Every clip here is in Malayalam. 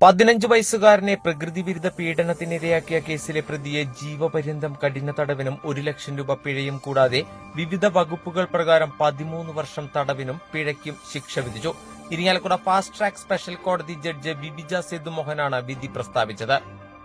പതിനഞ്ച് വയസ്സുകാരനെ പ്രകൃതി വിരുദ്ധ പീഡനത്തിനിരയാക്കിയ കേസിലെ പ്രതിയെ ജീവപര്യന്തം കഠിന തടവിനും ഒരു ലക്ഷം രൂപ പിഴയും കൂടാതെ വിവിധ വകുപ്പുകൾ പ്രകാരം പതിമൂന്ന് വർഷം തടവിനും പിഴയ്ക്കും ശിക്ഷ വിധിച്ചു. ഇരിങ്ങാലക്കുട ഫാസ്റ്റ് ട്രാക്ക് സ്പെഷ്യൽ കോടതി ജഡ്ജ് വിബിജ സേതുമോഹനാണ് വിധി പ്രസ്താവിച്ചത്.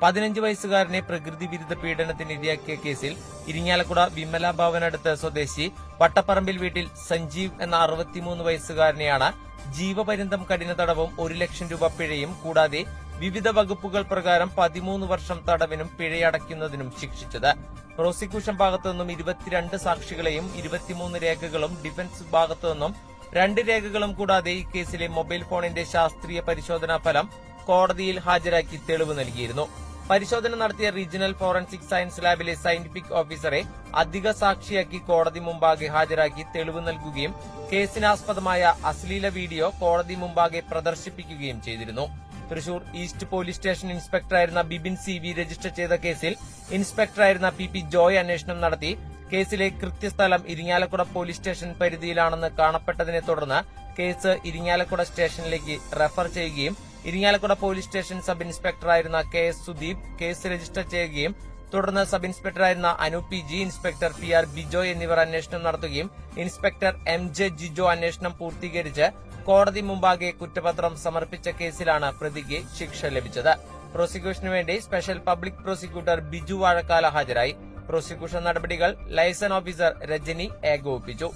പതിനഞ്ച് വയസ്സുകാരനെ പ്രകൃതി വിരുദ്ധ പീഡനത്തിന് ഇരയാക്കിയ കേസിൽ ഇരിങ്ങാലക്കുട വിമല ഭവനടുത്ത് സ്വദേശി വട്ടപ്പറമ്പിൽ വീട്ടിൽ സഞ്ജീവ് എന്ന അറുപത്തിമൂന്ന് വയസ്സുകാരനെയാണ് ജീവപര്യന്തം കഠിന തടവും ഒരു ലക്ഷം രൂപ പിഴയും കൂടാതെ വിവിധ വകുപ്പുകൾ പ്രകാരം പതിമൂന്ന് വർഷം തടവിനും പിഴയടയ്ക്കുന്നതിനും ശിക്ഷിച്ചത്. പ്രോസിക്യൂഷൻ ഭാഗത്തു നിന്നും ഇരുപത്തിരണ്ട് സാക്ഷികളെയും ഇരുപത്തിമൂന്ന് രേഖകളും ഡിഫൻസ് ഭാഗത്തു നിന്നും രണ്ട് രേഖകളും കൂടാതെ ഈ കേസിലെ മൊബൈൽ ഫോണിന്റെ ശാസ്ത്രീയ പരിശോധനാ ഫലം കോടതിയിൽ ഹാജരാക്കി തെളിവ് നൽകിയിരുന്നു. പരിശോധന നടത്തിയ റീജിയണൽ ഫോറൻസിക് സയൻസ് ലാബിലെ സയന്റിഫിക് ഓഫീസറെ അധിക സാക്ഷിയാക്കി കോടതി മുമ്പാകെ ഹാജരാക്കി തെളിവ് നൽകുകയും കേസിനാസ്പദമായ അശ്ലീല വീഡിയോ കോടതി മുമ്പാകെ പ്രദർശിപ്പിക്കുകയും ചെയ്തിരുന്നു. തൃശൂർ ഈസ്റ്റ് പോലീസ് സ്റ്റേഷൻ ഇൻസ്പെക്ടറായിരുന്ന ബിബിൻ സി വി രജിസ്റ്റർ ചെയ്ത കേസിൽ ഇൻസ്പെക്ടറായിരുന്ന പി പി ജോയ് അന്വേഷണം നടത്തി. കേസിലെ കൃത്യസ്ഥലം ഇരിങ്ങാലക്കുട പോലീസ് സ്റ്റേഷൻ പരിധിയിലാണെന്ന് കാണപ്പെട്ടതിനെ തുടർന്ന് കേസ് ഇരിങ്ങാലക്കുട സ്റ്റേഷനിലേക്ക് റെഫർ ചെയ്യുകയും Irinjalakuda police station sub ഇൻസ്പെക്ടറായിരുന്ന K S Sudeep case register ചെയ്യുകയും തുടർന്ന് sub ഇൻസ്പെക്ടറായിരുന്ന Anu P G inspector P R Bijo എന്നിവർ അന്വേഷണം നടത്തുകയും ഇൻസ്പെക്ടർ എം ജെ ജിജോ അന്വേഷണം പൂർത്തീകരിച്ച് കോടതി മുമ്പാകെ കുറ്റപത്രം സമർപ്പിച്ച കേസിലാണ് പ്രതിക്ക് ശിക്ഷ ലഭിച്ചത്. പ്രോസിക്യൂഷനു വേണ്ടി special public prosecutor Biju Vazhakkala ഹാജരായി. പ്രോസിക്യൂഷൻ നടപടികൾ ലൈസൺ ഓഫീസർ രജനി ഏകോപിപ്പിച്ചു.